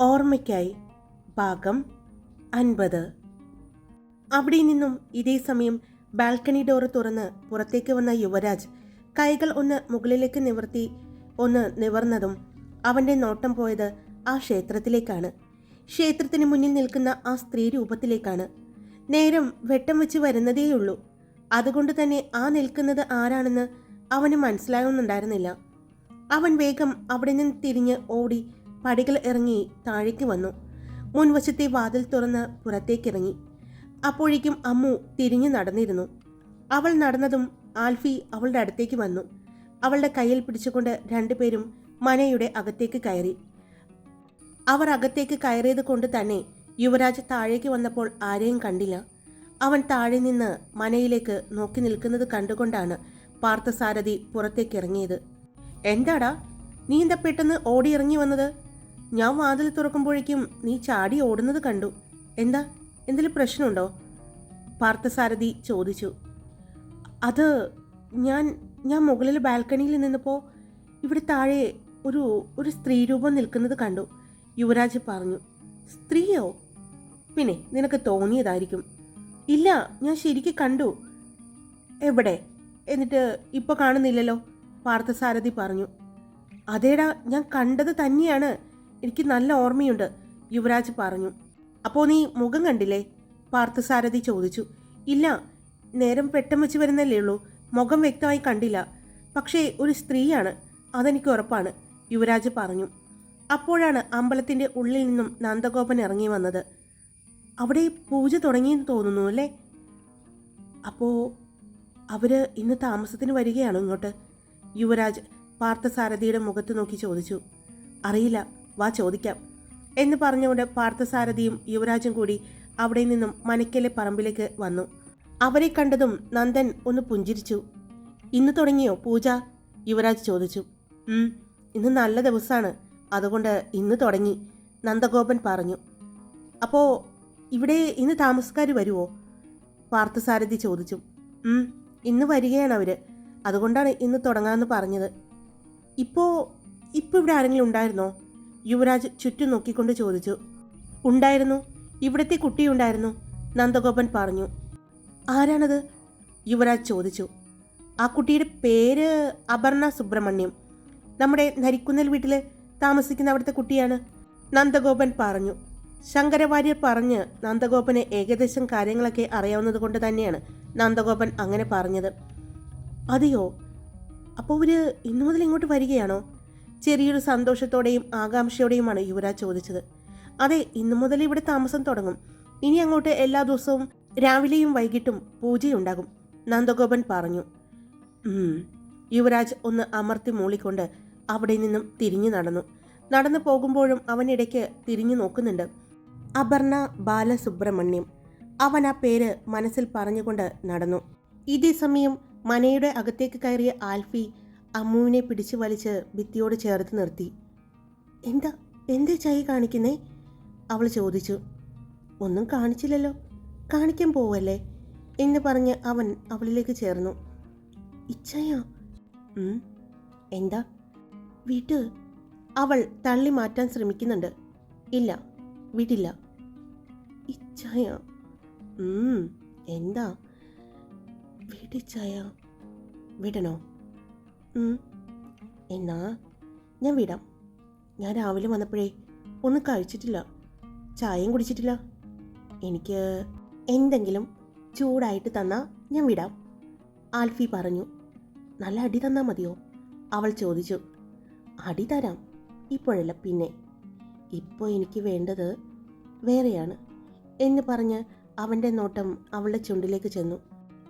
ഓർമ്മയ്ക്കായി ഭാഗം അൻപത്. അവിടെ നിന്നും ഇതേ സമയം ബാൽക്കണി ഡോറ് തുറന്ന് പുറത്തേക്ക് വന്ന യുവരാജ് കൈകൾ ഒന്ന് മുകളിലേക്ക് നിവർത്തി ഒന്ന് നിവർന്നതും അവന്റെ നോട്ടം പോയത് ആ ക്ഷേത്രത്തിലേക്കാണ്. ക്ഷേത്രത്തിന് മുന്നിൽ നിൽക്കുന്ന ആ സ്ത്രീ രൂപത്തിലേക്കാണ്. നേരം വെട്ടം വെച്ച് വരുന്നതേയുള്ളൂ. അതുകൊണ്ട് തന്നെ ആ നിൽക്കുന്നത് ആരാണെന്ന് അവന് മനസ്സിലാകുന്നുണ്ടായിരുന്നില്ല അവൻ വേഗം അവിടെ നിന്ന് തിരിഞ്ഞ് ഓടി പടികൾ ഇറങ്ങി താഴേക്ക് വന്നു. മുൻവശത്തെ വാതിൽ തുറന്ന് പുറത്തേക്കിറങ്ങി. അപ്പോഴേക്കും അമ്മു തിരിഞ്ഞു നടന്നിരുന്നു. അവൾ നടന്നതും ആൽഫി അവളുടെ അടുത്തേക്ക് വന്നു. അവളുടെ കയ്യിൽ പിടിച്ചുകൊണ്ട് രണ്ടുപേരും മനയുടെ അകത്തേക്ക് കയറി. അവർ അകത്തേക്ക് കയറിയത് കൊണ്ട് തന്നെ യുവരാജ് താഴേക്ക് വന്നപ്പോൾ ആരെയും കണ്ടില്ല. അവൻ താഴെ നിന്ന് മനയിലേക്ക് നോക്കി നിൽക്കുന്നത് കണ്ടുകൊണ്ടാണ് പാർത്ഥസാരഥി പുറത്തേക്ക് ഇറങ്ങിയത്. എന്താടാ? നീ എന്താ പെട്ടെന്ന് ഓടിയിറങ്ങി വന്നത്? ഞാൻ വാതിൽ തുറക്കുമ്പോഴേക്കും നീ ചാടി ഓടുന്നത് കണ്ടു. എന്താ? എന്തെങ്കിലും പ്രശ്നമുണ്ടോ? പാർത്ഥസാരഥി ചോദിച്ചു. അത് ഞാൻ ഞാൻ മുകളിൽ ബാൽക്കണിയിൽ നിന്നപ്പോൾ ഇവിടെ താഴെ ഒരു ഒരു സ്ത്രീ രൂപം നിൽക്കുന്നത് കണ്ടു. യുവരാജ് പറഞ്ഞു സ്ത്രീയോ? പിന്നെ നിനക്ക് തോന്നിയതായിരിക്കും. ഇല്ല ഞാൻ ശരിക്കും കണ്ടു. എവിടെ? എന്നിട്ട് ഇപ്പോൾ കാണുന്നില്ലല്ലോ പാർത്ഥസാരഥി പറഞ്ഞു. അതേടാ ഞാൻ കണ്ടത് തന്നെയാണ്. എനിക്ക് നല്ല ഓർമ്മയുണ്ട് യുവരാജ് പറഞ്ഞു. അപ്പോൾ നീ മുഖം കണ്ടില്ലേ? പാർത്ഥസാരഥി ചോദിച്ചു. ഇല്ല നേരം പെട്ടെന്ന് വെച്ച് വരുന്നല്ലേ ഉള്ളൂ. മുഖം വ്യക്തമായി കണ്ടില്ല. പക്ഷേ ഒരു സ്ത്രീയാണ് അതെനിക്ക് ഉറപ്പാണ് യുവരാജ് പറഞ്ഞു. അപ്പോഴാണ് അമ്പലത്തിന്റെ ഉള്ളിൽ നിന്നും നന്ദഗോപൻ ഇറങ്ങി വന്നത്. അവിടെ പൂജ തുടങ്ങിയെന്ന് തോന്നുന്നു അല്ലേ? അപ്പോൾ അവർ ഇന്ന് താമസത്തിന് വരികയാണോ ഇങ്ങോട്ട്? യുവരാജ് പാർത്ഥസാരഥിയുടെ മുഖത്ത് നോക്കി ചോദിച്ചു. അറിയില്ല വാ ചോദിക്കാം എന്ന് പറഞ്ഞുകൊണ്ട് പാർത്ഥസാരഥിയും യുവരാജും കൂടി അവിടെ നിന്നും മനക്കലെ പറമ്പിലേക്ക് വന്നു. അവരെ കണ്ടതും നന്ദൻ ഒന്ന് പുഞ്ചിരിച്ചു. ഇന്ന് തുടങ്ങിയോ പൂജ? യുവരാജ് ചോദിച്ചു. ഇന്ന് നല്ല ദിവസമാണ് അതുകൊണ്ട് ഇന്ന് തുടങ്ങി നന്ദഗോപൻ പറഞ്ഞു. അപ്പോൾ ഇവിടെ ഇന്ന് താമസക്കാർ വരുമോ പാർത്ഥസാരഥി ചോദിച്ചു. ഇന്ന് വരികയാണ് അവർ അതുകൊണ്ടാണ് ഇന്ന് തുടങ്ങാമെന്ന് പറഞ്ഞത്. ഇപ്പോൾ ഇപ്പോൾ ഇവിടെ ആരെങ്കിലും ഉണ്ടായിരുന്നോ? യുവരാജ് ചുറ്റും നോക്കിക്കൊണ്ട് ചോദിച്ചു ഉണ്ടായിരുന്നു. ഇവിടുത്തെ കുട്ടിയുണ്ടായിരുന്നു നന്ദഗോപൻ പറഞ്ഞു. ആരാണത്? യുവരാജ് ചോദിച്ചു. ആ കുട്ടിയുടെ പേര് അപർണ സുബ്രഹ്മണ്യം. നമ്മുടെ നരിക്കുന്നൽ വീട്ടിൽ താമസിക്കുന്ന അവിടുത്തെ കുട്ടിയാണ് നന്ദഗോപൻ പറഞ്ഞു. ശങ്കരവാര്യർ പറഞ്ഞ് നന്ദഗോപന് ഏകദേശം കാര്യങ്ങളൊക്കെ അറിയാവുന്നത് കൊണ്ട് തന്നെയാണ് നന്ദഗോപൻ അങ്ങനെ പറഞ്ഞത്. അതെയോ? അപ്പോൾ ഇവർ ഇന്നു മുതൽ ഇങ്ങോട്ട് വരികയാണോ? ചെറിയൊരു സന്തോഷത്തോടെയും ആകാംക്ഷയോടെയുമാണ് യുവരാജ് ചോദിച്ചത്. അതെ ഇന്നു മുതൽ ഇവിടെ താമസം തുടങ്ങും. ഇനി അങ്ങോട്ട് എല്ലാ ദിവസവും രാവിലെയും വൈകിട്ടും പൂജയുണ്ടാകും നന്ദഗോപൻ പറഞ്ഞു. യുവരാജ് ഒന്ന് അമർത്തി മൂളിക്കൊണ്ട് അവിടെ നിന്നും തിരിഞ്ഞു നടന്നു. നടന്നു പോകുമ്പോഴും അവനിടയ്ക്ക് തിരിഞ്ഞു നോക്കുന്നുണ്ട്. അപർണ ബാലസുബ്രഹ്മണ്യം. അവൻ ആ പേര് മനസ്സിൽ പറഞ്ഞുകൊണ്ട് നടന്നു. ഇതേ സമയം മനയുടെ അകത്തേക്ക് കയറിയ ആൽഫി അമ്മുവിനെ പിടിച്ചു വലിച്ച് ഭിത്തിയോട് ചേർത്ത് നിർത്തി. എന്താ? എന്തേ ചായ കാണിക്കുന്നേ? അവൾ ചോദിച്ചു. ഒന്നും കാണിച്ചില്ലല്ലോ. കാണിക്കാൻ പോവല്ലേ? എന്ന് പറഞ്ഞ് അവൻ അവളിലേക്ക് ചേർന്നു. ഇച്ഛയാ ഉം, എന്താ? വീട്ട്. അവൾ തള്ളി മാറ്റാൻ ശ്രമിക്കുന്നുണ്ട്. ഇല്ല. വിടില്ല ഇച്ഛായ ഉം, എന്താ? വീട്ടിച്ചായ വിടണോ? എന്നാ ഞാൻ വിടാം. ഞാൻ രാവിലെ വന്നപ്പോഴേ ഒന്നും കഴിച്ചിട്ടില്ല. ചായയും കുടിച്ചിട്ടില്ല. എനിക്ക് എന്തെങ്കിലും ചൂടായിട്ട് തന്നാ ഞാൻ വിടാം. ആൽഫി പറഞ്ഞു നല്ല അടി തന്നാൽ മതിയോ? അവൾ ചോദിച്ചു അടി തരാം ഇപ്പോഴല്ല പിന്നെ. ഇപ്പോൾ എനിക്ക് വേണ്ടത് വേറെയാണ് എന്ന് പറഞ്ഞ് അവന്റെ നോട്ടം അവളുടെ ചുണ്ടിലേക്ക് ചെന്നു.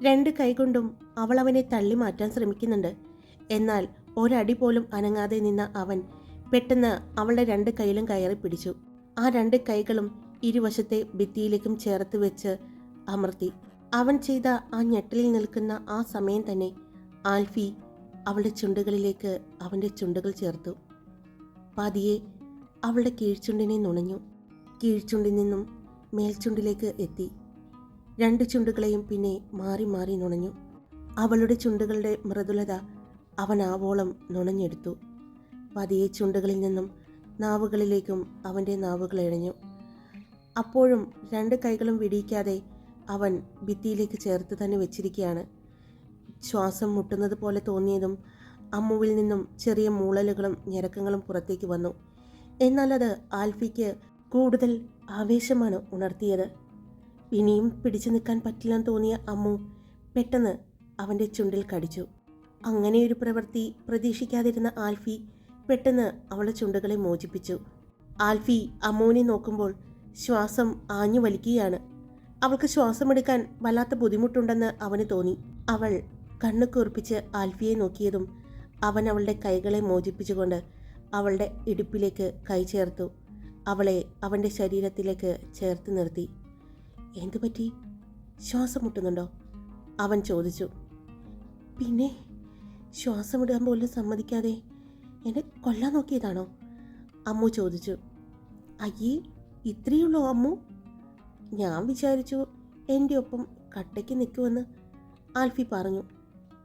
രണ്ട് കൈകൊണ്ടും അവൾ അവനെ തള്ളി മാറ്റാൻ ശ്രമിക്കുന്നുണ്ട്. എന്നാൽ ഒരടി പോലും അനങ്ങാതെ നിന്ന അവൻ പെട്ടെന്ന് അവളുടെ രണ്ട് കൈയിലും കയറി പിടിച്ചു. ആ രണ്ട് കൈകളും ഇരുവശത്തെ ഭിത്തിയിലേക്കും ചേർത്ത് വെച്ച് അമർത്തി. അവൻ ചെയ്ത ആ ഞെട്ടലിൽ നിൽക്കുന്ന ആ സമയം തന്നെ ആൽഫി അവളുടെ ചുണ്ടുകളിലേക്ക് അവന്റെ ചുണ്ടുകൾ ചേർത്തു. പതിയെ അവളുടെ കീഴ്ചുണ്ടിനെ നുണഞ്ഞു. കീഴ്ചുണ്ടിൽ നിന്നും മേൽചുണ്ടിലേക്ക് എത്തി. രണ്ട് ചുണ്ടുകളെയും പിന്നെ മാറി മാറി നുണഞ്ഞു. അവളുടെ ചുണ്ടുകളുടെ മൃദുലത അവൻ ആവോളം നുണഞ്ഞെടുത്തു. പതിയെ ചുണ്ടുകളിൽ നിന്നും നാവുകളിലേക്കും അവന്റെ നാവുകൾ ഇഴഞ്ഞു അപ്പോഴും രണ്ട് കൈകളും വിടിയിക്കാതെ അവൻ ഭിത്തിയിലേക്ക് ചേർത്ത് തന്നെ വെച്ചിരിക്കുകയാണ് ശ്വാസം മുട്ടുന്നത് പോലെ തോന്നിയതും അമ്മുവിൽ നിന്നും ചെറിയ മൂളലുകളും ഞരക്കങ്ങളും പുറത്തേക്ക് വന്നു. എന്നാൽ അത് ആൽഫിക്ക് കൂടുതൽ ആവേശമാണ് ഉണർത്തിയത്. ഇനിയും പിടിച്ചു നിൽക്കാൻ പറ്റില്ലെന്ന് തോന്നിയ അമ്മു പെട്ടെന്ന് അവന്റെ ചുണ്ടിൽ കടിച്ചു. അങ്ങനെയൊരു പ്രവൃത്തി പ്രതീക്ഷിക്കാതിരുന്ന ആൽഫി പെട്ടെന്ന് അവളെ ചുണ്ടുകളെ മോചിപ്പിച്ചു. ആൽഫി അമോനെ നോക്കുമ്പോൾ ശ്വാസം ആഞ്ഞു വലിക്കുകയാണ്. അവൾക്ക് ശ്വാസമെടുക്കാൻ വല്ലാത്ത ബുദ്ധിമുട്ടുണ്ടെന്ന് അവന് തോന്നി. അവൾ കണ്ണു കുറിപ്പിച്ച് ആൽഫിയെ നോക്കിയതും അവൻ അവളുടെ കൈകളെ മോചിപ്പിച്ചുകൊണ്ട് അവളുടെ ഇടുപ്പിലേക്ക് കൈ ചേർത്തു. അവളെ അവന്റെ ശരീരത്തിലേക്ക് ചേർത്ത് നിർത്തി. എന്തു പറ്റി ശ്വാസം മുട്ടുന്നുണ്ടോ? അവൻ ചോദിച്ചു. പിന്നെ ശ്വാസമിടാൻ പോലും സമ്മതിക്കാതെ എന്നെ കൊല്ലാൻ നോക്കിയതാണോ? അമ്മു ചോദിച്ചു. അയ്യേ ഇത്രയുള്ളൂ അമ്മു? ഞാൻ വിചാരിച്ചു എന്റെ ഒപ്പം കട്ടയ്ക്ക് നിൽക്കുമെന്ന് ആൽഫി പറഞ്ഞു.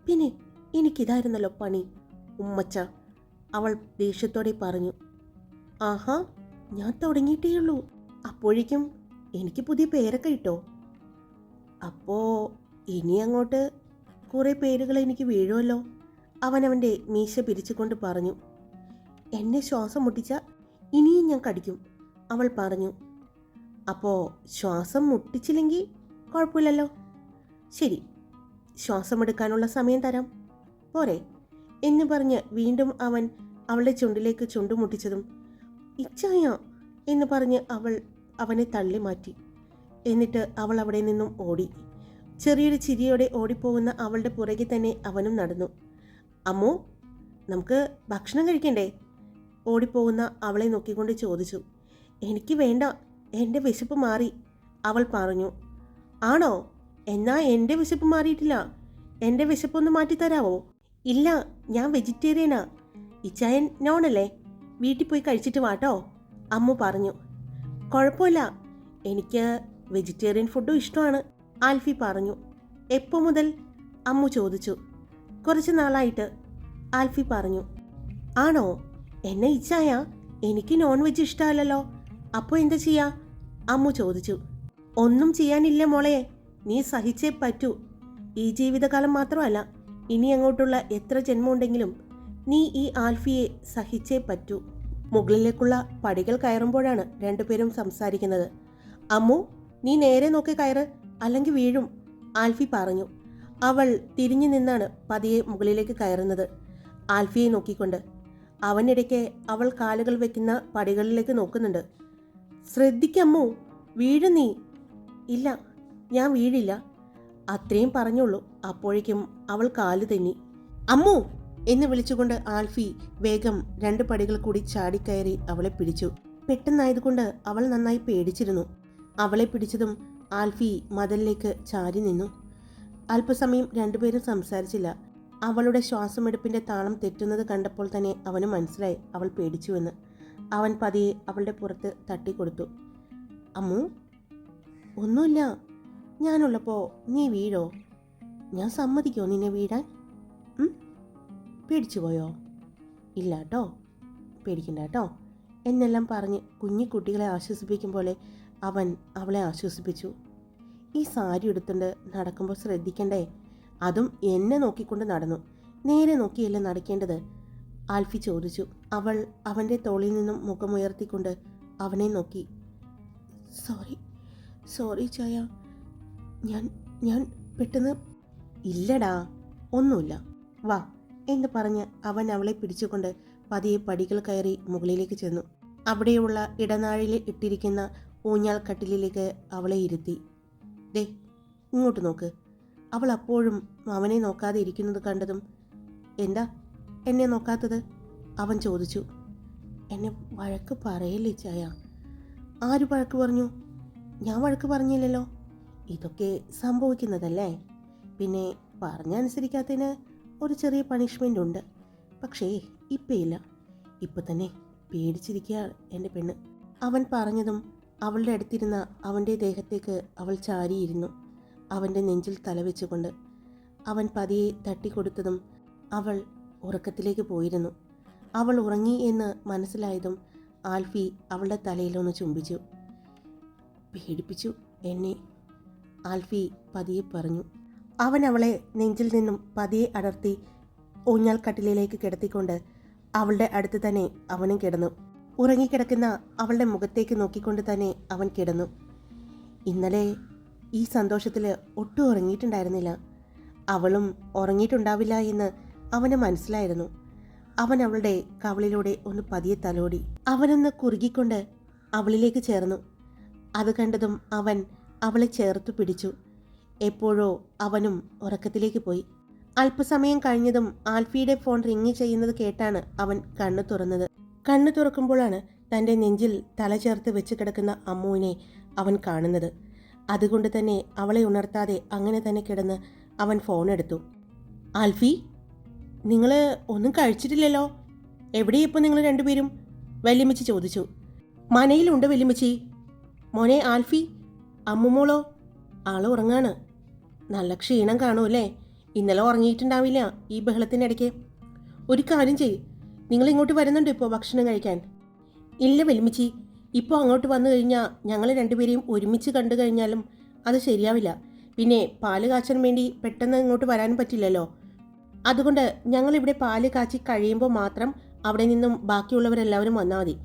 പിന്നെ എനിക്കിതായിരുന്നല്ലോ പണി ഉമ്മച്ച അവൾ ദേഷ്യത്തോടെ പറഞ്ഞു. ആഹാ ഞാൻ തുടങ്ങിയിട്ടേയുള്ളൂ. അപ്പോഴേക്കും എനിക്ക് പുതിയ പേരൊക്കെ ഇട്ടോ? അപ്പോ ഇനി അങ്ങോട്ട് കുറേ പേരുകൾ എനിക്ക് വീഴുമല്ലോ? അവൻ അവന്റെ മീശ പിരിച്ചുകൊണ്ട് പറഞ്ഞു എന്നെ ശ്വാസം മുട്ടിച്ച ഇനിയും ഞാൻ കടിക്കും അവൾ പറഞ്ഞു. അപ്പോൾ ശ്വാസം മുട്ടിച്ചില്ലെങ്കിൽ കുഴപ്പമില്ലല്ലോ? ശരി ശ്വാസമെടുക്കാനുള്ള സമയം തരാം. പോരെ എന്ന് പറഞ്ഞ് വീണ്ടും അവൻ അവളുടെ ചുണ്ടിലേക്ക് ചുണ്ടുമുട്ടിച്ചതും ഇച്ചായ എന്ന് പറഞ്ഞ് അവൾ അവനെ തള്ളി മാറ്റി. എന്നിട്ട് അവൾ അവിടെ നിന്നും ഓടി. ചെറിയൊരു ചിരിയോടെ ഓടിപ്പോകുന്ന അവളുടെ പുറകെ തന്നെ അവനും നടന്നു. അമ്മു നമുക്ക് ഭക്ഷണം കഴിക്കണ്ടേ? ഓടിപ്പോകുന്ന അവളെ നോക്കിക്കൊണ്ട് ചോദിച്ചു. എനിക്ക് വേണ്ട എന്റെ വിശപ്പ് മാറി. അവൾ പറഞ്ഞു ആണോ? എന്നാ എന്റെ വിശപ്പ് മാറിയിട്ടില്ല. എന്റെ വിശപ്പൊന്ന് മാറ്റിത്തരാവോ? ഇല്ല ഞാൻ വെജിറ്റേറിയനാ. ഇച്ചായൻ നോണല്ലേ? വീട്ടിൽ പോയി കഴിച്ചിട്ട് വാട്ടോ? അമ്മു പറഞ്ഞു കുഴപ്പമില്ല. എനിക്ക് വെജിറ്റേറിയൻ ഫുഡും ഇഷ്ടമാണ്. ആൽഫി പറഞ്ഞു എപ്പോൾ മുതൽ? അമ്മു ചോദിച്ചു കുറച്ച് നാളായിട്ട് ആൽഫി പറഞ്ഞു ആണോ? എന്നെ ഇച്ഛായ എനിക്ക് നോൺ വെജ് ഇഷ്ടമല്ലല്ലോ അപ്പോൾ എന്താ ചെയ്യാ? അമ്മു ചോദിച്ചു ഒന്നും ചെയ്യാനില്ല മോളെ. നീ സഹിച്ചേ പറ്റൂ. ഈ ജീവിതകാലം മാത്രമല്ല ഇനി അങ്ങോട്ടുള്ള എത്ര ജന്മമുണ്ടെങ്കിലും നീ ഈ ആൽഫിയെ സഹിച്ചേ പറ്റൂ. മുകളിലേക്കുള്ള പടികൾ കയറുമ്പോഴാണ് രണ്ടുപേരും സംസാരിക്കുന്നത്. അമ്മു നീ നേരെ നോക്കി കയറ് അല്ലെങ്കിൽ വീഴും ആൽഫി പറഞ്ഞു. അവൾ തിരിഞ്ഞു നിന്നാണ് പതിയെ മുകളിലേക്ക് കയറുന്നത്. ആൽഫിയെ നോക്കിക്കൊണ്ട്. അവനിടയ്ക്ക് അവൾ കാലുകൾ വെക്കുന്ന പടികളിലേക്ക് നോക്കുന്നുണ്ട്. ശ്രദ്ധിക്കമ്മു വീഴു നീ. ഇല്ല ഞാൻ വീഴില്ല. അത്രയും പറഞ്ഞുള്ളൂ. അപ്പോഴേക്കും അവൾ കാൽ തെന്നി. അമ്മു എന്ന് വിളിച്ചുകൊണ്ട് ആൽഫി വേഗം രണ്ട് പടികൾ കൂടി ചാടിക്കയറി അവളെ പിടിച്ചു. പെട്ടെന്നായതുകൊണ്ട് അവൾ നന്നായി പേടിച്ചിരുന്നു. അവളെ പിടിച്ചതും ആൽഫി മതിലിലേക്ക് ചാരി നിന്നു. അല്പസമയം രണ്ടുപേരും സംസാരിച്ചില്ല. അവളുടെ ശ്വാസമെടുപ്പിന്റെ താളം തെറ്റുന്നത് കണ്ടപ്പോൾ തന്നെ അവന് മനസ്സിലായി. അവൾ പേടിച്ചുവെന്ന്. അവൻ പതിയെ അവളുടെ പുറത്ത് തട്ടിക്കൊടുത്തു. അമ്മു ഒന്നുമില്ല. ഞാനുള്ളപ്പോൾ നീ വീഴോ? ഞാൻ സമ്മതിക്കോ നിന്നെ വീഴാൻ? പേടിച്ചുപോയോ? പേടിച്ചു പോയോ ഇല്ല കേട്ടോ പേടിക്കണ്ട കേട്ടോ എന്നെല്ലാം പറഞ്ഞ് കുഞ്ഞിക്കുട്ടികളെ ആശ്വസിപ്പിക്കും പോലെ അവൻ അവളെ ആശ്വസിപ്പിച്ചു. ഈ സാരി എടുത്തുകൊണ്ട് നടക്കുമ്പോൾ ശ്രദ്ധിക്കണ്ടേ? അതും എന്നെ നോക്കിക്കൊണ്ട് നടന്നു. നേരെ നോക്കിയല്ല നടക്കേണ്ടത്? ആൽഫി ചോദിച്ചു. അവൾ അവന്റെ തോളിൽ നിന്നും മുഖമുയർത്തിക്കൊണ്ട് അവനെ നോക്കി. സോറി സോറി ചായ. ഞാൻ ഞാൻ പെട്ടെന്ന് ഇല്ലടാ ഒന്നുമില്ല. വാ എന്ന് പറഞ്ഞ് അവൻ അവളെ പിടിച്ചുകൊണ്ട് പതിയെ പടികൾ കയറി മുകളിലേക്ക് ചെന്നു. അവിടെയുള്ള ഇടനാഴിയിൽ ഇട്ടിരിക്കുന്ന ഊഞ്ഞാൽ കട്ടിലിലേക്ക് അവളെ ഇരുത്തി. ദേ ഇങ്ങോട്ട് നോക്ക്. അവൾ അപ്പോഴും അവനെ നോക്കാതെ ഇരിക്കുന്നത് കണ്ടതും എന്താ എന്നെ നോക്കാത്തത്? അവൻ ചോദിച്ചു. എന്നെ വഴക്ക് പറയല്ലേ ചായ? ആര് വഴക്ക് പറഞ്ഞു? ഞാൻ വഴക്ക് പറഞ്ഞില്ലല്ലോ. ഇതൊക്കെ സംഭവിക്കുന്നതല്ലേ? പിന്നെ പറഞ്ഞനുസരിക്കാത്തതിന് ഒരു ചെറിയ പണിഷ്മെന്റ് ഉണ്ട്. പക്ഷേ ഇപ്പം ഇല്ല ഇപ്പം തന്നെ പേടിച്ചിരിക്കുക എന്റെ പെണ്ണ്. അവൻ പറഞ്ഞതും അവളുടെ അടുത്തിരുന്ന അവന്റെ ദേഹത്തേക്ക് അവൾ ചാരിയിരുന്നു. അവന്റെ നെഞ്ചിൽ തലവെച്ചുകൊണ്ട് അവൻ പതിയെ തട്ടിക്കൊടുത്തതും അവൾ ഉറക്കത്തിലേക്ക് പോയിരുന്നു. അവൾ ഉറങ്ങി എന്ന് മനസ്സിലായതും ആൽഫി അവളുടെ തലയിലൊന്ന് ചുംബിച്ചു. പേടിപ്പിച്ചു എന്നെ ആൽഫി പതിയെ പറഞ്ഞു. അവൻ അവളെ നെഞ്ചിൽ നിന്നും പതിയെ അടർത്തി ഊഞ്ഞാൽ കട്ടിലിലേക്ക് കിടത്തിക്കൊണ്ട് അവളുടെ അടുത്ത് തന്നെ അവനും കിടന്നു. ഉറങ്ങിക്കിടക്കുന്ന അവളുടെ മുഖത്തേക്ക് നോക്കിക്കൊണ്ട് തന്നെ അവൻ കിടന്നു. ഇന്നലെ ഈ സന്തോഷത്തിൽ ഒട്ടും ഉറങ്ങിയിട്ടുണ്ടായിരുന്നില്ല. അവളും ഉറങ്ങിയിട്ടുണ്ടാവില്ല എന്ന് അവന് മനസ്സിലായിരുന്നു. അവൻ അവളുടെ കവളിലൂടെ ഒന്ന് പതിയെ തലോടി അവനൊന്ന് കുറുകിക്കൊണ്ട് അവളിലേക്ക് ചേർന്നു. അത് കണ്ടതും അവൻ അവളെ ചേർത്ത് പിടിച്ചു. എപ്പോഴോ അവനും ഉറക്കത്തിലേക്ക് പോയി. അല്പസമയം കഴിഞ്ഞതും ആൽഫിയുടെ ഫോൺ റിങ് ചെയ്യുന്നത് കേട്ടാണ് അവൻ കണ്ണു തുറന്നത്. കണ്ണു തുറക്കുമ്പോഴാണ് തന്റെ നെഞ്ചിൽ തല ചേർത്ത് വെച്ച് കിടക്കുന്ന അമ്മുവിനെ അവൻ കാണുന്നത്. അതുകൊണ്ട് തന്നെ അവളെ ഉണർത്താതെ അങ്ങനെ തന്നെ കിടന്ന് അവൻ ഫോൺ എടുത്തു. ആൽഫി നിങ്ങൾ ഒന്നും കഴിച്ചിട്ടില്ലല്ലോ? എവിടെയാണ് ഇപ്പോൾ നിങ്ങൾ രണ്ടുപേരും? വല്യമ്മച്ചി ചോദിച്ചു. മനയിലുണ്ട് വല്യമ്മച്ചി. മോനെ ആൽഫി അമ്മുമോളോ? ആൾ ഉറങ്ങാണ്. നല്ല ക്ഷീണം കാണൂല്ലേ ഇന്നലെ ഉറങ്ങിയിട്ടുണ്ടാവില്ല ഈ ബഹളത്തിനിടയ്ക്ക്. ഒരു കാര്യം ചെയ്യ്. നിങ്ങൾ ഇങ്ങോട്ട് വരുന്നുണ്ടോ ഇപ്പോൾ ഭക്ഷണം കഴിക്കാൻ? ഇല്ല വെലുമിച്ചി ഇപ്പോൾ അങ്ങോട്ട് വന്നു കഴിഞ്ഞാൽ ഞങ്ങൾ രണ്ടുപേരെയും ഒരുമിച്ച് കണ്ടു കഴിഞ്ഞാലും അത് ശരിയാവില്ല. പിന്നെ പാൽ കാച്ചാൻ വേണ്ടി പെട്ടെന്ന് ഇങ്ങോട്ട് വരാനും പറ്റില്ലല്ലോ. അതുകൊണ്ട് ഞങ്ങളിവിടെ പാൽ കാച്ചി കഴിയുമ്പോൾ മാത്രം അവിടെ നിന്നും ബാക്കിയുള്ളവരെല്ലാവരും വന്നാൽ മതി.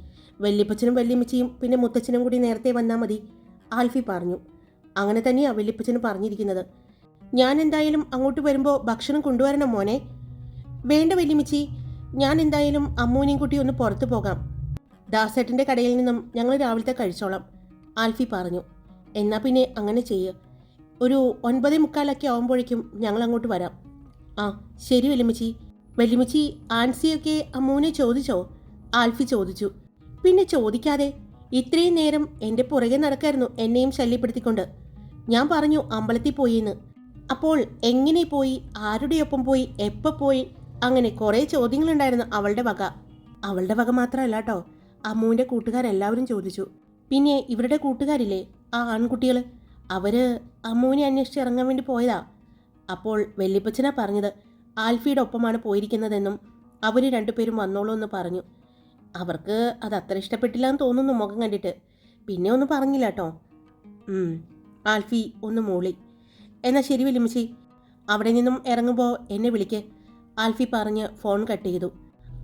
വല്യപ്പച്ചനും വല്യമ്മച്ചിയും പിന്നെ മുത്തച്ഛനും കൂടി നേരത്തെ വന്നാൽ മതി ആൽഫി പറഞ്ഞു. അങ്ങനെ തന്നെയാണ് വല്യപ്പച്ചന് പറഞ്ഞിരിക്കുന്നത്. ഞാൻ എന്തായാലും അങ്ങോട്ട് വരുമ്പോൾ ഭക്ഷണം കൊണ്ടുവരണം മോനെ. വേണ്ട വല്യമ്മച്ചി ഞാൻ എന്തായാലും അമ്മൂനെയും കുട്ടി ഒന്ന് പുറത്തു പോകാം. ദാസേട്ടന്റെ കടയിൽ നിന്നും ഞങ്ങൾ രാവിലത്തെ കഴിച്ചോളാം ആൽഫി പറഞ്ഞു. എന്നാൽ പിന്നെ അങ്ങനെ ചെയ്യുക ഒരു ഒൻപതേ മുക്കാലൊക്കെ ആകുമ്പോഴേക്കും ഞങ്ങൾ അങ്ങോട്ട് വരാം. ആ ശരി വെല്ലുമിച്ചി. വെല്ലുമിച്ചി ആൻസിയൊക്കെ അമ്മൂനെ ചോദിച്ചോ? ആൽഫി ചോദിച്ചു. പിന്നെ ചോദിക്കാതെ ഇത്രയും നേരം എന്റെ പുറകെ നടക്കായിരുന്നു എന്നെയും ശല്യപ്പെടുത്തിക്കൊണ്ട്. ഞാൻ പറഞ്ഞു അമ്പലത്തിൽ പോയിന്ന്. അപ്പോൾ എങ്ങനെ പോയി? ആരുടെയൊപ്പം പോയി? എപ്പോൾ പോയി? അങ്ങനെ കുറേ ചോദ്യങ്ങളുണ്ടായിരുന്നു അവളുടെ വക. അവളുടെ വക മാത്രമല്ല കേട്ടോ അമ്മുവിന്റെ കൂട്ടുകാരെല്ലാവരും ചോദിച്ചു. പിന്നെ ഇവരുടെ കൂട്ടുകാരില്ലേ? ആ ആൺകുട്ടികൾ അവർ അമ്മുവിനെ അന്വേഷിച്ച് ഇറങ്ങാൻ വേണ്ടി പോയതാ. അപ്പോൾ വെല്ലിപ്പച്ചനാ പറഞ്ഞത് ആൽഫിയുടെ ഒപ്പമാണ് പോയിരിക്കുന്നതെന്നും അവർ രണ്ടുപേരും വന്നോളൂ എന്ന് പറഞ്ഞു. അവർക്ക് അത് അത്ര ഇഷ്ടപ്പെട്ടില്ല എന്ന് തോന്നുന്നു മുഖം കണ്ടിട്ട്. പിന്നെ ഒന്നും പറഞ്ഞില്ല കേട്ടോ ആൽഫി ഒന്ന് മൂളി. എന്നാൽ ശരി വല്യമ്മച്ചി. അവിടെ നിന്നും ഇറങ്ങുമ്പോൾ എന്നെ വിളിക്ക്. ആൽഫി പറഞ്ഞ് ഫോൺ കട്ട് ചെയ്തു.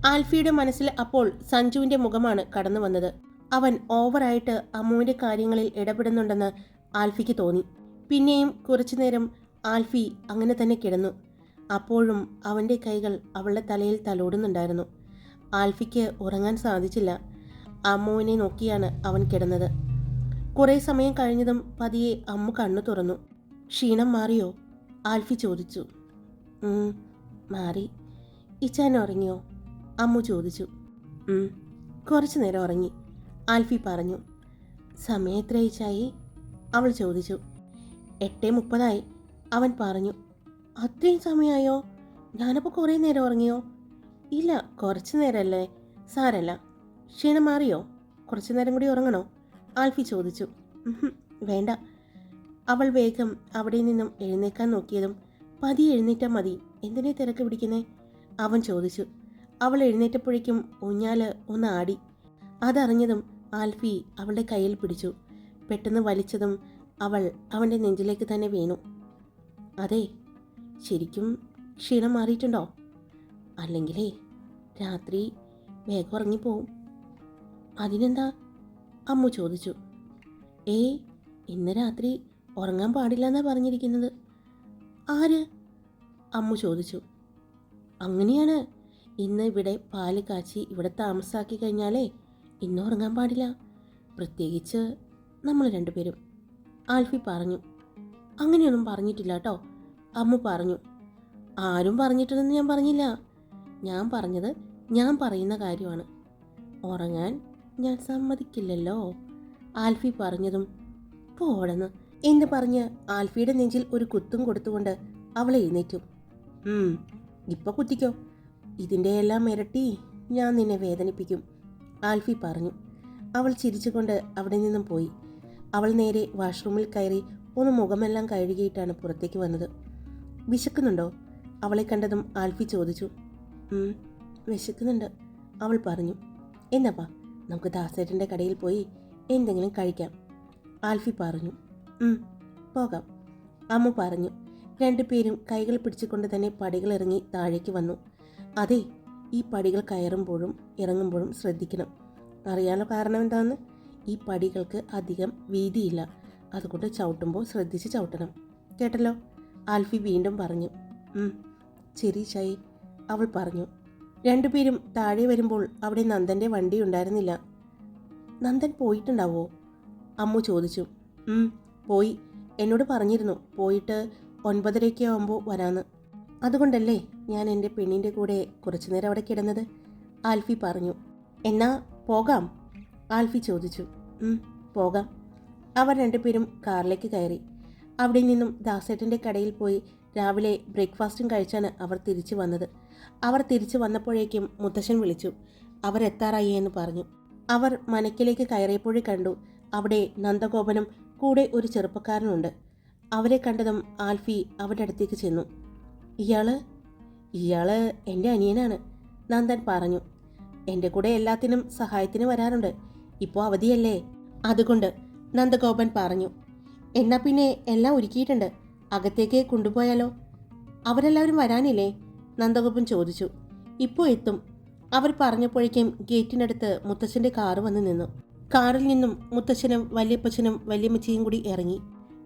ആൽഫിയുടെ മനസ്സിൽ അപ്പോൾ സഞ്ജുവിന്റെ മുഖമാണ് കടന്നു വന്നത്. അവൻ ഓവറായിട്ട് അമ്മുവിന്റെ കാര്യങ്ങളിൽ ഇടപെടുന്നുണ്ടെന്ന് ആൽഫിക്ക് തോന്നി. പിന്നെയും കുറച്ചു നേരം ആൽഫി അങ്ങനെ തന്നെ കിടന്നു. അപ്പോഴും അവന്റെ കൈകൾ അവളുടെ തലയിൽ തലോടുന്നുണ്ടായിരുന്നു. ആൽഫിക്ക് ഉറങ്ങാൻ സാധിച്ചില്ല. അമ്മുവിനെ നോക്കിയാണ് അവൻ കിടന്നത്. കുറേ സമയം കഴിഞ്ഞതും പതിയെ അമ്മു കണ്ണു തുറന്നു. ക്ഷീണം മാറിയോ? ആൽഫി ചോദിച്ചു. "ഉം, മാറി. ഇച്ചാൻ ഉറങ്ങിയോ? അമ്മു ചോദിച്ചു. "ഉം, കുറച്ചു നേരം ഉറങ്ങി. ആൽഫി പറഞ്ഞു. സമയം എത്ര ഇച്ചായി? അവൾ ചോദിച്ചു. എട്ടേ മുപ്പതായി. അവൻ പറഞ്ഞു. അത്രയും സമയമായോ ഞാനപ്പോൾ കുറേ നേരം ഉറങ്ങിയോ? ഇല്ല കുറച്ച് നേരമല്ലേ സാരല്ല. ക്ഷീണം മാറിയോ? കുറച്ച് നേരം കൂടി ഉറങ്ങണോ? ആൽഫി ചോദിച്ചു. വേണ്ട. അവൾ വേഗം അവിടെ നിന്നും എഴുന്നേക്കാൻ നോക്കിയതും പതി എഴുന്നേറ്റാൽ മതി. എന്തിനെ തിരക്ക് പിടിക്കുന്നേ? അവൻ ചോദിച്ചു. അവൾ എഴുന്നേറ്റപ്പോഴേക്കും ഊഞ്ഞാൽ ഒന്ന് ആടി. അതറിഞ്ഞതും ആൽഫി അവളുടെ കയ്യിൽ പിടിച്ചു. പെട്ടെന്ന് വലിച്ചതും അവൾ അവന്റെ നെഞ്ചിലേക്ക് തന്നെ വീണു. അതെ ശരിക്കും ക്ഷീണം മാറിയിട്ടുണ്ടോ? അല്ലെങ്കിലേ രാത്രി വേഗം ഉറങ്ങിപ്പോവും. അതിനെന്താ? അമ്മു ചോദിച്ചു. ഏയ് ഇന്ന് രാത്രി ഉറങ്ങാൻ പാടില്ല എന്നാ പറഞ്ഞിരിക്കുന്നത്. ആര്? അമ്മു ചോദിച്ചു. അങ്ങനെയാണ്. ഇന്ന് ഇവിടെ പാൽ കാച്ചി ഇവിടെ താമസാക്കി കഴിഞ്ഞാലേ ഇന്ന് ഉറങ്ങാൻ പാടില്ല. പ്രത്യേകിച്ച് നമ്മൾ രണ്ടുപേരും. ആൽഫി പറഞ്ഞു. അങ്ങനെയൊന്നും പറഞ്ഞിട്ടില്ല കേട്ടോ അമ്മ പറഞ്ഞു. ആരും പറഞ്ഞിട്ടില്ലെന്ന് ഞാൻ പറഞ്ഞില്ല. ഞാൻ പറഞ്ഞത് ഞാൻ പറയുന്ന കാര്യമാണ്. ഉറങ്ങാൻ ഞാൻ സമ്മതിക്കില്ലല്ലോ. ആൽഫി പറഞ്ഞതും പോടന്ന്. എന്ന് പറഞ്ഞ് ആൽഫിയുടെ നെഞ്ചിൽ ഒരു കുത്തും കൊടുത്തുകൊണ്ട് അവളെ എഴുന്നേറ്റു. ഇപ്പൊ കുത്തിക്കോ. ഇതിന്റെ എല്ലാം ഇരട്ടി ഞാൻ നിന്നെ വേദനിപ്പിക്കും. ആൽഫി പറഞ്ഞു. അവൾ ചിരിച്ചുകൊണ്ട് അവിടെ നിന്നും പോയി. അവൾ നേരെ വാഷ്റൂമിൽ കയറി ഒന്ന് മുഖമെല്ലാം കഴുകിയിട്ടാണ് പുറത്തേക്ക് വന്നത്. വിശക്കുന്നുണ്ടോ? അവളെ കണ്ടതും ആൽഫി ചോദിച്ചു. "ഉം, വിശക്കുന്നുണ്ട് അവൾ പറഞ്ഞു. എന്നപ്പാ നമുക്ക് ദാസേട്ടന്റെ കടയിൽ പോയി എന്തെങ്കിലും കഴിക്കാം. ആൽഫി പറഞ്ഞു. "ഉം, പോകാം. അമ്മു പറഞ്ഞു. രണ്ടുപേരും കൈകൾ പിടിച്ചുകൊണ്ട് തന്നെ പടികൾ ഇറങ്ങി താഴേക്ക് വന്നു. അതെ ഈ പടികൾ കയറുമ്പോഴും ഇറങ്ങുമ്പോഴും ശ്രദ്ധിക്കണം. അറിയാനുള്ള കാരണം എന്താണെന്ന് ഈ പടികൾക്ക് അധികം വീതിയില്ല. അതുകൊണ്ട് ചവിട്ടുമ്പോൾ ശ്രദ്ധിച്ച് ചവിട്ടണം. കേട്ടല്ലോ? ആൽഫി വീണ്ടും പറഞ്ഞു. "ഉം, ചായ് അവൾ പറഞ്ഞു. രണ്ടുപേരും താഴെ വരുമ്പോൾ അവിടെ നന്ദന്റെ വണ്ടി ഉണ്ടായിരുന്നില്ല. നന്ദൻ പോയിട്ടുണ്ടാവോ? അമ്മു ചോദിച്ചു. പോയി. എന്നോട് പറഞ്ഞിരുന്നു. പോയിട്ട് ഒൻപതരയ്ക്ക് ആകുമ്പോൾ വരാന്ന്. അതുകൊണ്ടല്ലേ ഞാൻ എന്റെ പെണ്ണിന്റെ കൂടെ കുറച്ചു നേരം അവിടെ കിടന്നത്? ആൽഫി പറഞ്ഞു. എന്നാ പോകാം. ആൽഫി ചോദിച്ചു. പോകാം. അവർ രണ്ടുപേരും കാറിലേക്ക് കയറി. അവിടെ നിന്നും ദാസേട്ടന്റെ കടയിൽ പോയി രാവിലെ ബ്രേക്ക്ഫാസ്റ്റും കഴിച്ചാണ് അവർ തിരിച്ചു വന്നത്. അവർ തിരിച്ചു വന്നപ്പോഴേക്കും മുത്തശ്ശൻ വിളിച്ചു. അവർ എത്താറായി എന്ന് പറഞ്ഞു. അവർ മനക്കിലേക്ക് കയറിയപ്പോഴേ കണ്ടു അവിടെ നന്ദഗോപനും കൂടെ ഒരു ചെറുപ്പക്കാരനുണ്ട്. അവരെ കണ്ടതും ആൽഫി അവരുടെ അടുത്തേക്ക് ചെന്നു. ഇയാൾ ഇയാൾ എന്റെ അനിയനാണ് നന്ദൻ പറഞ്ഞു. എന്റെ കൂടെ എല്ലാത്തിനും സഹായത്തിന് വരാറുണ്ട് ഇപ്പോൾ അവധിയല്ലേ? അതുകൊണ്ട് നന്ദഗോപൻ പറഞ്ഞു. എന്നാ പിന്നെ എല്ലാം ഒരുക്കിയിട്ടുണ്ട്. അകത്തേക്ക് കൊണ്ടുപോയാലോ? അവരെല്ലാവരും വരാനില്ലേ? നന്ദഗോപൻ ചോദിച്ചു. ഇപ്പോൾ എത്തും. അവർ പറഞ്ഞപ്പോഴേക്കും ഗേറ്റിനടുത്ത് മുത്തച്ഛന്റെ കാറ് വന്ന് നിന്നു. കാറിൽ നിന്നും മുത്തച്ഛനും വല്യപ്പച്ചനും വല്യമ്മച്ചിയും കൂടി ഇറങ്ങി.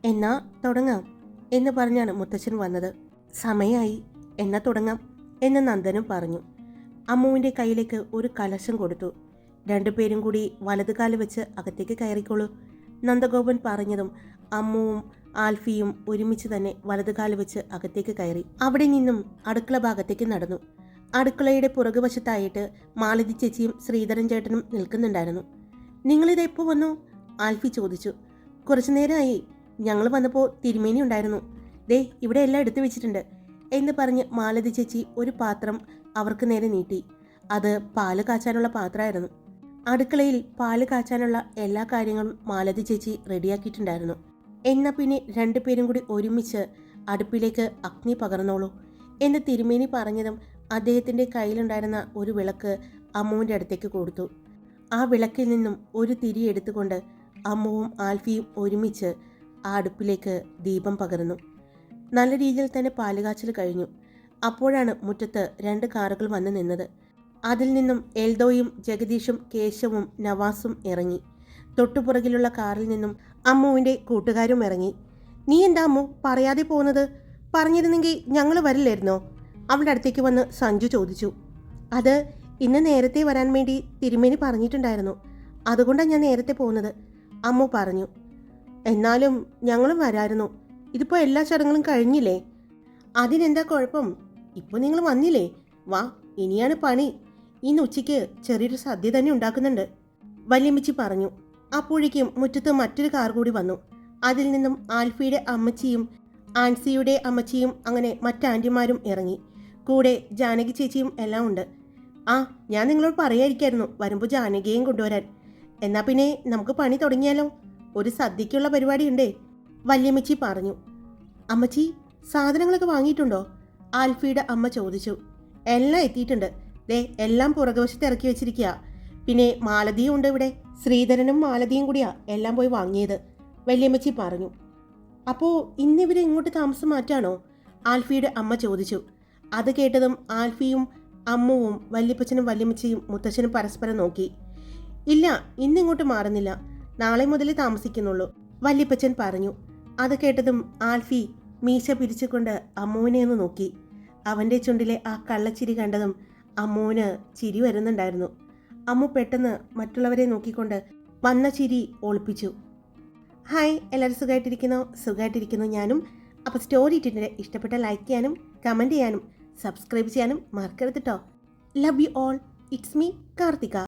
എന്നാ തുടങ്ങാം എന്ന് പറഞ്ഞാണ് മുത്തച്ഛൻ വന്നത്. സമയായി എന്നാ തുടങ്ങാം എന്ന് നന്ദനും പറഞ്ഞു. അമ്മുവിന്റെ കയ്യിലേക്ക് ഒരു കലശം കൊടുത്തു. രണ്ടുപേരും കൂടി വലതുകാൽ വെച്ച് അകത്തേക്ക് കയറിക്കോളൂ. നന്ദഗോപൻ പറഞ്ഞതും അമ്മുവും ആൽഫിയും ഒരുമിച്ച് തന്നെ വലതുകാൽ വെച്ച് അകത്തേക്ക് കയറി. അവിടെ നിന്നും അടുക്കള ഭാഗത്തേക്ക് നടന്നു. അടുക്കളയുടെ പുറകുവശത്തായിട്ട് മാലതി ചേച്ചിയും ശ്രീധരൻ ചേട്ടനും നിൽക്കുന്നുണ്ടായിരുന്നു. നിങ്ങളിത് എപ്പോൾ വന്നു? ആൽഫി ചോദിച്ചു. കുറച്ചു നേരമായി. ഞങ്ങൾ വന്നപ്പോൾ തിരുമേനി ഉണ്ടായിരുന്നു. ദേ ഇവിടെ എല്ലാം എടുത്തു വെച്ചിട്ടുണ്ട്. എന്ന് പറഞ്ഞ് മാലതി ചേച്ചി ഒരു പാത്രം അവർക്ക് നേരെ നീട്ടി. അത് പാൽ കാച്ചാനുള്ള പാത്രമായിരുന്നു. അടുക്കളയിൽ പാൽ കാച്ചാനുള്ള എല്ലാ കാര്യങ്ങളും മാലതി ചേച്ചി റെഡിയാക്കിയിട്ടുണ്ടായിരുന്നു. എന്നാൽ പിന്നെ രണ്ടുപേരും കൂടി ഒരുമിച്ച് അടുപ്പിലേക്ക് അഗ്നി പകർന്നോളൂ എന്ന് തിരുമേനി പറഞ്ഞതും അദ്ദേഹത്തിന്റെ കയ്യിലുണ്ടായിരുന്ന ഒരു വിളക്ക് അമ്മുവിന്റെ അടുത്തേക്ക് കൊടുത്തു. ആ വിളക്കിൽ നിന്നും ഒരു തിരി എടുത്തുകൊണ്ട് അമ്മുവും ആൽഫിയും ഒരുമിച്ച് ആ അടുപ്പിലേക്ക് ദീപം പകർന്നു നല്ല രീതിയിൽ തന്നെ പാലുകാച്ചൽ കഴിഞ്ഞു. അപ്പോഴാണ് മുറ്റത്ത് രണ്ട് കാറുകൾ വന്നു നിന്നത്. അതിൽ നിന്നും എൽദോയും ജഗദീഷും കേശവും നവാസും ഇറങ്ങി. തൊട്ടുപുറകിലുള്ള കാറിൽ നിന്നും അമ്മുവിന്റെ കൂട്ടുകാരും ഇറങ്ങി. നീ എന്താ അമ്മു പറയാതെ പോകുന്നത്? പറഞ്ഞിരുന്നെങ്കിൽ ഞങ്ങൾ വരില്ലായിരുന്നോ? അവളുടെ അടുത്തേക്ക് വന്ന് സഞ്ജു ചോദിച്ചു. അത് ഇന്ന് നേരത്തെ വരാൻ വേണ്ടി തിരുമേനി പറഞ്ഞിട്ടുണ്ടായിരുന്നു. അതുകൊണ്ടാണ് ഞാൻ നേരത്തെ പോകുന്നത് അമ്മു പറഞ്ഞു. എന്നാലും ഞങ്ങളും വരായിരുന്നു. ഇതിപ്പോൾ എല്ലാ ചടങ്ങുകളും കഴിഞ്ഞില്ലേ? അതിനെന്താ കുഴപ്പം? ഇപ്പോൾ നിങ്ങൾ വന്നില്ലേ? വാ ഇനിയാണ് പണി. ഇന്ന് ഉച്ചയ്ക്ക് ചെറിയൊരു സദ്യ തന്നെ ഉണ്ടാക്കുന്നുണ്ട്. വല്യമ്മച്ചി പറഞ്ഞു. അപ്പോഴേക്കും മുറ്റത്ത് മറ്റൊരു കാർ കൂടി വന്നു. അതിൽ നിന്നും ആൽഫിയുടെ അമ്മച്ചിയും ആൻസിയുടെ അമ്മച്ചിയും അങ്ങനെ മറ്റാന്റിമാരും ഇറങ്ങി. കൂടെ ജാനകി ചേച്ചിയും എല്ലാം ഉണ്ട്. ആ ഞാൻ നിങ്ങളോട് പറയായിരിക്കായിരുന്നു വരുമ്പോൾ ജാനകിയെയും കൊണ്ടുവരാൻ. എന്നാൽ പിന്നെ നമുക്ക് പണി തുടങ്ങിയാലോ? ഒരു സദ്യക്കുള്ള പരിപാടി ഉണ്ടേ വല്യമ്മച്ചി പറഞ്ഞു. അമ്മച്ചി സാധനങ്ങളൊക്കെ വാങ്ങിയിട്ടുണ്ടോ? ആൽഫിയുടെ അമ്മ ചോദിച്ചു. എല്ലാം എത്തിയിട്ടുണ്ട്. ദേ എല്ലാം പുറകുവശത്ത് ഇറക്കി വെച്ചിരിക്കുക പിന്നെ മാലതിയും ഉണ്ട് ഇവിടെ. ശ്രീധരനും മാലതിയും കൂടിയാ എല്ലാം പോയി വാങ്ങിയത്. വല്യമ്മച്ചി പറഞ്ഞു. അപ്പോൾ ഇന്നിവരെ ഇങ്ങോട്ട് താമസം മാറ്റാണോ? ആൽഫിയുടെ അമ്മ ചോദിച്ചു. അത് കേട്ടതും ആൽഫിയും അമ്മുവും വല്യപ്പച്ചനും വല്യമ്മച്ചിയും മുത്തച്ഛനും പരസ്പരം നോക്കി. ഇല്ല ഇന്നിങ്ങോട്ട് മാറുന്നില്ല. നാളെ മുതൽ താമസിക്കുന്നുള്ളൂ. വല്യപ്പച്ചൻ പറഞ്ഞു. അത് കേട്ടതും ആൽഫി മീശ പിരിച്ചുകൊണ്ട് അമ്മുവിനെ ഒന്ന് നോക്കി. അവന്റെ ചുണ്ടിലെ ആ കള്ളച്ചിരി കണ്ടതും അമ്മുവിന് ചിരി വരുന്നുണ്ടായിരുന്നു. അമ്മു പെട്ടെന്ന് മറ്റുള്ളവരെ നോക്കിക്കൊണ്ട് വന്ന ചിരി ഒളിപ്പിച്ചു. ഹായ് എല്ലാവരും സുഖമായിട്ടിരിക്കുന്നു സുഖമായിട്ടിരിക്കുന്നു ഞാനും. അപ്പോൾ സ്റ്റോറി ഇട്ടിട്ടുണ്ട്. ഇഷ്ടപ്പെട്ട ലൈക്ക് ചെയ്യാനും കമന്റ് ചെയ്യാനും സബ്സ്ക്രൈബ് ചെയ്യാനും മറക്കരുത് കേട്ടോ love you all it's me Karthika.